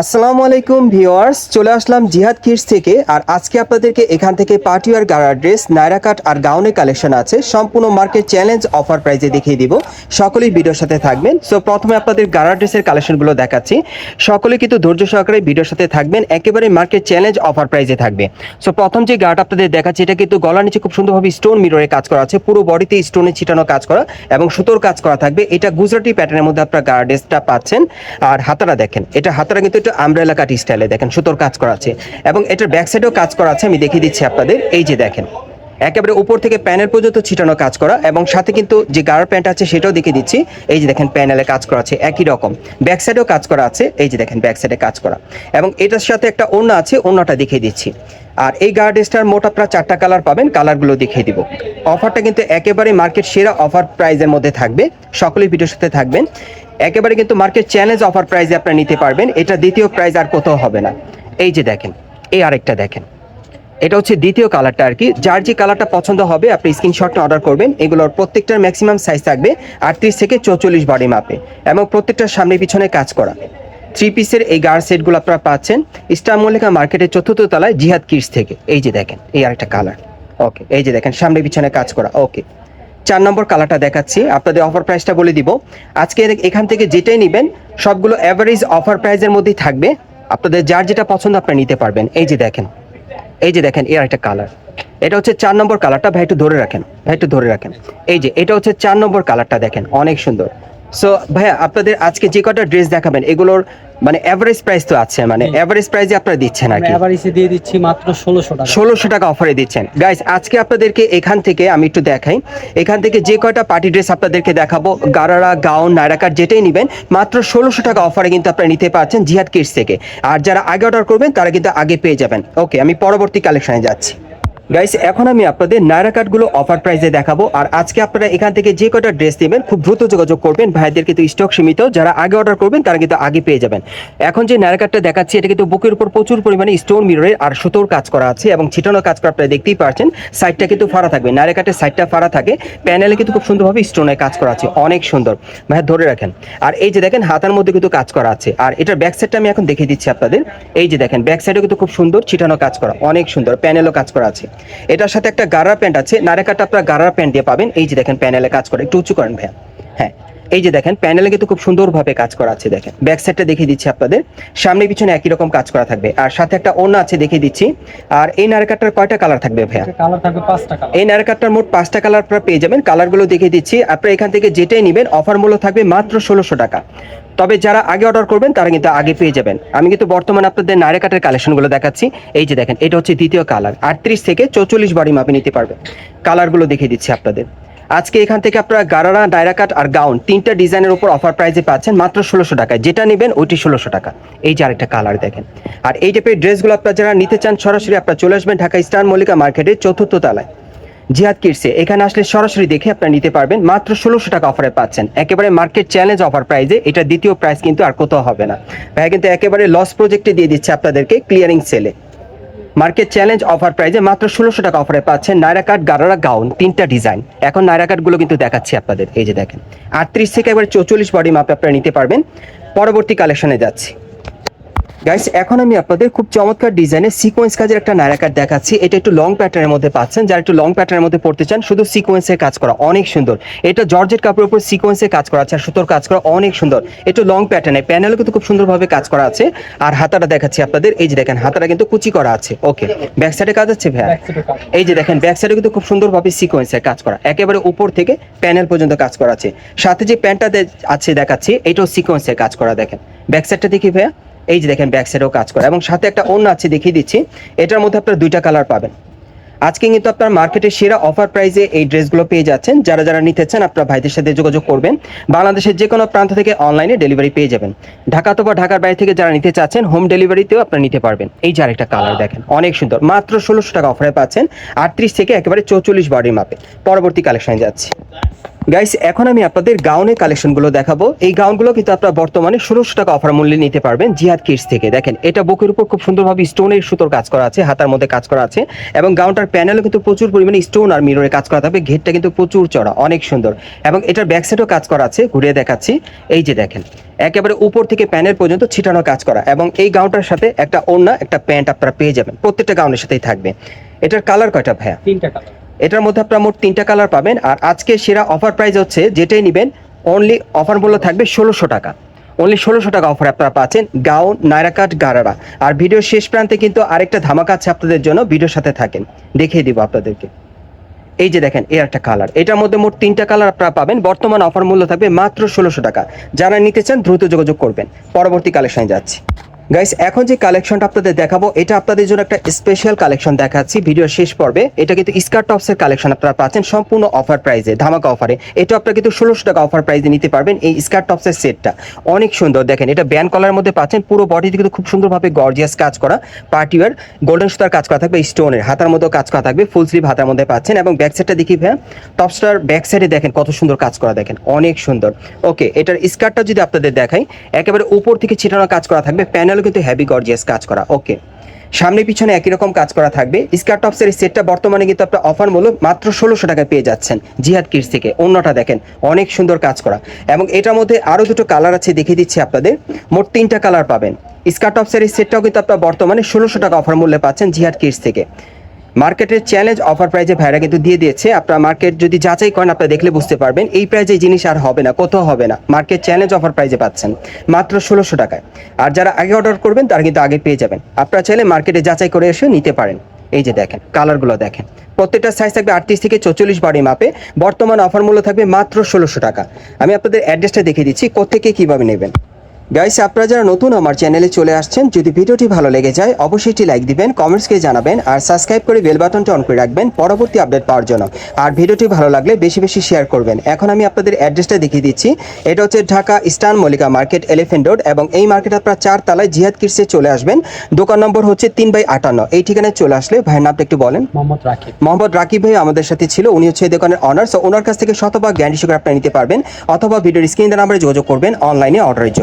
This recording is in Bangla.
আসসালামু আলাইকুম ভিউয়ার্স, চলে আসলাম জিহাদ কিডস থেকে। আর আজকে আপনাদেরকে এখান থেকে পার্টিওয়ার গাড়া ড্রেস, নাইরা কাট আর গাউনের কালেকশন আছে। সম্পূর্ণ মার্কেট চ্যালেঞ্জ, অফার প্রাইজে দেখিয়ে দিব। সকলেই ভিডিওর সাথে থাকবেন। সো প্রথমে আপনাদের গাড়া ড্রেসের কালেকশনগুলো দেখাচ্ছি। সকলে কিন্তু ধৈর্য সহকারে ভিডিওর সাথে থাকবেন। একেবারে মার্কেট চ্যালেঞ্জ, অফার প্রাইজে থাকবে। সো প্রথম যে গাড়াটা আপনাদের দেখাচ্ছি, এটা কিন্তু গলার নিচে খুব সুন্দরভাবে স্টোন মিররে কাজ করা আছে। পুরো বডিতে স্টোনে ছিটানো কাজ করা এবং সুতোর কাজ করা থাকবে। এটা গুজরাটি প্যাটার্নের মধ্যে আপনার গাড়া ড্রেসটা পাচ্ছেন। আর হাতারা দেখেন, এটা হাতারা কিন্তু একটু আমব্রেলা কাটি স্টাইলে দেখেন সুতোর কাজ করা আছে। এবং এটার ব্যাক সাইডেও কাজ করা আছে, আমি দেখিয়ে দিচ্ছি আপনাদের। এই যে দেখেন একেবারে উপর থেকে প্যানেল পর্যন্ত ছিটানো কাজ করা এবং সাথে কিন্তু যে গাড়ার প্যান্ট আছে সেটাও দেখিয়ে দিচ্ছি। এই যে দেখেন প্যানেলে কাজ করা আছে, একই রকম। ব্যাক সাইডেও কাজ করা আছে, এই যে দেখেন ব্যাক সাইডে কাজ করা। এবং এটার সাথে একটা ওড়না আছে, ওড়নাটা দেখিয়ে দিচ্ছি। আর এই গার্ডেসটার মোট আপনারা চারটা কালার পাবেন, কালারগুলো দেখিয়ে দিব। অফারটা কিন্তু একেবারে মার্কেট সেরা অফার প্রাইজের মধ্যে থাকবে, সকলেই ভিডিওর সাথে থাকবেন। একেবারে কিন্তু মার্কেট চ্যালেঞ্জ অফার প্রাইজে আপনারা নিতে পারবেন, এটা দ্বিতীয় প্রাইজ আর কোথাও হবে না। এই যে দেখেন, এই আরেকটা দেখেন। এটা হচ্ছে দ্বিতীয় কালারটা আর কি। যার যে কালারটা পছন্দ হবে, আপনি স্ক্রিনশটটা অর্ডার করবেন। এগুলোর প্রত্যেকটার ম্যাক্সিমাম সাইজ থাকবে আটত্রিশ থেকে চৌচল্লিশ বডি মাপে এবং প্রত্যেকটার সামনে পিছনে কাজ করা। থ্রি পিসের এই গার্ড সেটগুলো আপনারা পাচ্ছেন স্টার মল্লিকা মার্কেটের চতুর্থ তলায় জিহাদ কিডস থেকে। এই যে দেখেন, এই আরেকটা কালার ওকে এই যে দেখেন, সামনে পিছনে কাজ করা। ওকে চার নম্বর কালারটা দেখাচ্ছি। আপনাদের অফার প্রাইসটা বলে দিব। আজকে এখান থেকে যেটাই নেবেন, সবগুলো অ্যাভারেজ অফার প্রাইসের মধ্যেই থাকবে। আপনাদের যার যেটা পছন্দ আপনারা নিতে পারবেন। এই যে দেখেন এই যে দেখেন এর একটা কালার এটা হচ্ছে চার নম্বর কালারটা ভাই, একটু ধরে রাখেন। ভাই, একটু ধরে রাখেন। এই যে, এটা হচ্ছে চার নম্বর কালারটা দেখেন। অনেক সুন্দর। সো ভাইয়া আপনাদের আজকে যে কটা ড্রেস দেখাবেন এগুলোর মানে এভারেজ প্রাইস তো আছে মানে এভারেজ প্রাইসে আপনারা দিচ্ছেন আর কি। এভারেজে দিয়ে দিচ্ছি মাত্র ষোলোশো টাকা। ষোলোশো টাকা অফারে দিচ্ছেন। গাইস আজকে আপনাদেরকে এখান থেকে আমি একটু দেখাই। এখান থেকে যে কয়টা পার্টি ড্রেস আপনাদেরকে দেখাবো গারারা গাউন নাইরাকার যেটাই নেবেন মাত্র ষোলোশো টাকা অফারে কিন্তু আপনারা নিতে পারছেন জিহাদ কিডস থেকে। আর যারা আগে অর্ডার করবেন তারা কিন্তু আগে পেয়ে যাবেন। ওকে আমি পরবর্তী কালেকশনে যাচ্ছি। গাইস এখন আমি আপনাদের নায়রা কার্ডগুলো অফার প্রাইসে দেখাবো। আর আজকে আপনারা এখান থেকে যে কটা ড্রেস নেবেন, খুব দ্রুত যোগাযোগ করবেন। ভাইদের কিন্তু স্টক সীমিত। যারা আগে অর্ডার করবেন, তারা কিন্তু আগে পেয়ে যাবেন। এখন যে নায়রা কার্ডটা দেখাচ্ছি, এটা কিন্তু বুকের উপর প্রচুর পরিমাণে স্টোন মিররের আর সুতোর কাজ করা আছে এবং ছিটানো কাজ করা আপনারা দেখতেই পাচ্ছেন সাইডটা কিন্তু ফাড়া থাকবে। নায়রা কার্ডের সাইডটা ফাড়া থাকে। প্যানেলে কিন্তু খুব সুন্দরভাবে স্টোনের কাজ করা আছে। অনেক সুন্দর। ভাই ধরে রাখেন। আর এই যে দেখেন, হাতার মধ্যে কিন্তু কাজ করা আছে। আর এটার ব্যাক সাইডটা আমি এখন দেখিয়ে দিচ্ছি আপনাদের। এই যে দেখেন ব্যাক সাইডে কিন্তু খুব সুন্দর, ছিটানো কাজ করা। অনেক সুন্দর। প্যানেলও কাজ করা আছে। এটার সাথে একটা গারার প্যান্ট আছে। নারেকাটা আপনারা গারার প্যান্ট দিয়ে পাবেন। এই যে দেখেন প্যানেলে কাজ করে। একটু উঁচু করেন ভাইয়া। হ্যাঁ এই যে দেখেন প্যানেলে কিন্তু খুব সুন্দরভাবে কাজ করা আছে দেখেন। ব্যাক সাইডটা দেখিয়ে দিচ্ছি আপনাদের। সামনে পিছনে একই রকম কাজ করা থাকবে। আর সাথে একটা ওড়না আছে দেখিয়ে দিচ্ছি। আর এই নারেকাটার কয়টা কালার থাকবে ভাইয়া? কালার থাকবে পাঁচটা কালার। এই নারকাটটার মোট পাঁচটা কালার আপনারা পেয়ে যাবেন। কালারগুলো দেখিয়ে দিচ্ছি। আপনারা এখান থেকে যেটাই নেবেন অফার মূল্য থাকবে মাত্র ষোলোশো টাকা। তবে যারা আগে অর্ডার করবেন, তারা কিন্তু আগে পেয়ে যাবেন। আমি কিন্তু বর্তমানে আপনাদের নায়রাকাটের কালেকশনগুলো দেখাচ্ছি। এই যে দেখেন, এটা হচ্ছে দ্বিতীয় কালার আটত্রিশ থেকে চৌচল্লিশ বাড়ি মাপে নিতে পারবেন। কালারগুলো দেখিয়ে দিচ্ছি আপনাদের। আজকে এখান থেকে আপনারা গারারা ডায়রাকাট আর গাউন তিনটা ডিজাইনের উপর অফার প্রাইসে পাচ্ছেন মাত্র ষোলোশো টাকায়। যেটা নেবেন ওইটি ষোলোশো টাকা। এই যে আরেকটা কালার দেখেন। আর এই টাইপের ড্রেসগুলো আপনারা যারা নিতে চান, সরাসরি আপনারা চলে আসবেন ঢাকা স্টার মল্লিকা মার্কেটের চতুর্থ তলায়। জিহাদ কিডসে এখানে আসলে সরাসরি দেখে আপনারা নিতে পারবেন, মাত্র ষোলোশো টাকা অফারে পাচ্ছেন। একেবারে মার্কেট চ্যালেঞ্জ অফার প্রাইজে এটা দ্বিতীয় প্রাইস কিন্তু আর কোথাও হবে না। ভাই কিন্তু একেবারে লস প্রজেক্টে দিয়ে দিচ্ছে আপনাদেরকে ক্লিয়ারিং সেলে মার্কেট চ্যালেঞ্জ অফার প্রাইজে মাত্র ষোলোশো টাকা অফারে পাচ্ছেন নায়রা কাট গারারা গাউন, তিনটা ডিজাইন এখন নায়রা কাটগুলো কিন্তু দেখাচ্ছি আপনাদের, এই যে দেখেন। আটত্রিশ থেকে একবার চৌচল্লিশ বডি মাপে আপনারা নিতে পারবেন। পরবর্তী কালেকশনে যাচ্ছি। গাইস এখন আমি আপনাদের খুব চমৎকার ডিজাইনের সিকোয়েন্স কাজের একটা নায়রা কাট দেখাচ্ছি। এটা একটু লং প্যাটার্নের মধ্যে পাচ্ছেন। যারা একটু লং প্যাটার্নের মধ্যে পড়তে চান শুধু সিকোয়েন্সের কাজ করা অনেক সুন্দর। এটা জর্জেট কাপড়ের উপর সিকোয়েন্সের কাজ করা আছে আর সুতোর কাজ করা অনেক সুন্দর। একটু লং প্যাটার্নে প্যানেলও কিন্তু খুব সুন্দরভাবে কাজ করা আছে। আর হাতাটা দেখাচ্ছি আপনাদের। এই যে দেখেন হাতাটা কিন্তু কুচি করা আছে। ওকে ব্যাক সাইডে কাজ আছে ভাইয়া। এই যে দেখেন ব্যাক সাইডে কিন্তু খুব সুন্দরভাবে সিকোয়েন্সের কাজ করা। একেবারে উপর থেকে প্যানেল পর্যন্ত কাজ করা আছে। সাথে যে প্যান্টটা আছে দেখাচ্ছি এটাও সিকোয়েন্সের কাজ করা দেখেন। ব্যাক সাইডটা দেখি ভাইয়া। এই যে দেখেন ব্যাক সাইডেও কাজ করা। এবং সাথে একটা অন্য আছে, দেখিয়ে দিচ্ছি। এটার মধ্যে আপনারা দুইটা কালার পাবেন। আজকে কিন্তু আপনার মার্কেটে সেরা অফার প্রাইসে এই ড্রেসগুলো পেয়ে যাচ্ছেন। যারা যারা নিতে চান, আপনারা ভাইদের সাথে যোগাযোগ করবেন। বাংলাদেশের যে কোনো প্রান্ত থেকে অনলাইনে ডেলিভারি পেয়ে যাবেন। ঢাকা তো বা ঢাকার বাইরে থেকে যারা নিতে চাচ্ছেন হোম ডেলিভারিতেও আপনারা নিতে পারবেন। এই যে আরেকটা কালার দেখেন, অনেক সুন্দর। মাত্র ষোলোশো টাকা অফারে পাচ্ছেন। আটত্রিশ থেকে একেবারে চৌচল্লিশ বডির মাপে পরবর্তী কালেকশনে যাচ্ছি। গাইস এখন আমি আপনাদের গাউনের কালেকশনগুলো দেখাবো। এই গাউনগুলো কিন্তু আপনারা বর্তমানে ষোলোশো টাকা অফার মূল্যে নিতে পারবেন জিহাদ কিডস থেকে। দেখেন, এটা বুকের উপর খুব সুন্দরভাবে স্টোনের সুতোর কাজ করা আছে, হাতার মধ্যে কাজ করা আছে এবং গাউনটার প্যানেলে কিন্তু প্রচুর পরিমাণে স্টোন আর মিররে কাজ করা থাকবে, ঘেরটা কিন্তু প্রচুর চড়া, অনেক সুন্দর। এবং এটার ব্যাক সাইডও কাজ করা আছে, ঘুরিয়ে দেখাচ্ছি। এই যে দেখেন, একেবারে উপর থেকে প্যানেল পর্যন্ত ছিটানো কাজ করা এবং এই গাউনটার সাথে একটা ওড়না, একটা প্যান্ট আপনারা পেয়ে যাবেন, প্রত্যেকটা গাউনের সাথেই থাকবে। এটার কালার কয়টা ভাইয়া? তিনটা কালার এটার মধ্যে আপনারা মোট তিনটা কালার পাবেন। আর আজকে সেরা অফার প্রাইস হচ্ছে যেটাই নেবেন অনলি অফার মূল্য থাকবে ষোলোশো টাকা। অনলি ষোলোশো টাকা অফার আপনারা পাচ্ছেন গাউন নাইরাকাট গারারা। আর ভিডিওর শেষ প্রান্তে কিন্তু আরেকটা ধামাকা আছে আপনাদের জন্য ভিডিওর সাথে থাকেন। দেখিয়ে দিব আপনাদেরকে। এই যে দেখেন এর একটা কালার এটার মধ্যে মোট তিনটা কালার আপনারা পাবেন। বর্তমান অফার মূল্য থাকবে মাত্র ষোলোশো টাকা। যারা নিতে চান দ্রুত যোগাযোগ করবেন। পরবর্তী কালেকশনে যাচ্ছি। গাইস এখন যে কালেকশনটা আপনাদের দেখাবো, এটা আপনাদের জন্য একটা স্পেশাল কালেকশন দেখাচ্ছি। ভিডিওর শেষ পর্বে, এটা কিন্তু স্কার্ট টপসের কালেকশন আপনারা পাচ্ছেন সম্পূর্ণ অফার প্রাইসে ধামাকা অফারে এটা আপনারা কিন্তু ষোলোশো টাকা অফার প্রাইসে নিতে পারবেন এই স্কার্ট টপসের সেটটা অনেক সুন্দর, দেখেন, এটা ব্যান কলার মধ্যে পাচ্ছেন, পুরো বডিতে কিন্তু খুব সুন্দরভাবে গর্জিয়াস কাজ করা পার্টিওয়ার গোল্ডেন সুতার কাজ করা থাকবে স্টোনের হাতার মধ্যে কাজ করা থাকবে ফুল স্লিভ হাতার মধ্যে পাচ্ছেন এবং ব্যাক সাইডটা দেখি ভাইয়া টপসটার ব্যাক সাইডে দেখেন কত সুন্দর কাজ করা, দেখেন, অনেক সুন্দর। ওকে এটার স্কার্টটা যদি আপনাদের দেখাই, একেবারে উপর থেকে ছিটানো কাজ করা থাকবে প্যানেলও কিন্তু হেভি গর্জিয়াস কাজ করা ওকে সামনে পিছনে একই রকম কাজ করা থাকবে। স্কার্ট টপসের এই সেটটা বর্তমানে কিন্তু আপনার অফার মূল্য মাত্র ষোলোশো টাকা পেয়ে যাচ্ছেন জিহাদ কিডস থেকে। অন্যটা দেখেন, অনেক সুন্দর কাজ করা। এবং এটার মধ্যে আরও দুটো কালার আছে দেখিয়ে দিচ্ছি আপনাদের। মোট তিনটা কালার পাবেন। স্কার্ট টপসের এই সেটটাও কিন্তু আপনার বর্তমানে ষোলোশো টাকা অফার মূল্যে পাচ্ছেন জিহাদ কিডস থেকে। মার্কেটের চ্যালেঞ্জ অফার প্রাইজে ভাইরা কিন্তু দিয়ে দিয়েছে। আপনার মার্কেট যদি যাচাই করেন, আপনারা দেখলে বুঝতে পারবেন, এই প্রাইজে জিনিস আর হবে না, কোথাও হবে না। মার্কেট চ্যালেঞ্জ অফার প্রাইজে পাচ্ছেন। মাত্র ষোলোশো টাকায়। আর যারা আগে অর্ডার করবেন, তারা কিন্তু আগে পেয়ে যাবেন। আপনারা চাইলে মার্কেটে যাচাই করে এসে নিতে পারেন। এই যে দেখেন কালারগুলো দেখেন। প্রত্যেকটা সাইজ থাকবে আটত্রিশ থেকে চৌচল্লিশ বাড়ি মাপে বর্তমান অফার মূল্য থাকবে মাত্র ষোলোশো টাকা। আমি আপনাদের অ্যাড্রেসটা দেখিয়ে দিচ্ছি কোথেকে কীভাবে নেবেন। গাইস আপনারা যারা নতুন আমার চ্যানেলে চলে আসছেন যদি ভিডিওটি ভালো লেগে যায় অবশ্যই একটি লাইক দিবেন কমেন্টসকে জানাবেন আর সাবস্ক্রাইব করে বেল বাটনটা অন করে রাখবেন পরবর্তী আপডেট পাওয়ার জন্য। আর ভিডিওটি ভালো লাগলে বেশি বেশি শেয়ার করবেন। এখন আমি আপনাদের অ্যাড্রেসটা দেখিয়ে দিচ্ছি। এটা হচ্ছে Dhaka eastern Mallika market elephant road এবং এই মার্কেট আপনারা চার তালায় জিহাদ কিটসে চলে আসবেন। দোকান নম্বর হচ্ছে তিন বাই আটান্ন। এই ঠিকানায় চলে আসলে ভাইয়ের নামটা একটু বলেন। মোহাম্মদ রাকিব। মোহাম্মদ রাকিব ভাই আমাদের সাথে ছিল উনি হচ্ছে এই দোকানের অনার্স ওনার কাছ থেকে শতভাগ গ্যারান্টি সহকারে আপনারা নিতে পারবেন অথবা ভিডিওর স্ক্রিন নাম্বারে যোগাযোগ করবেন অনলাইনে অর্ডারের জন্য।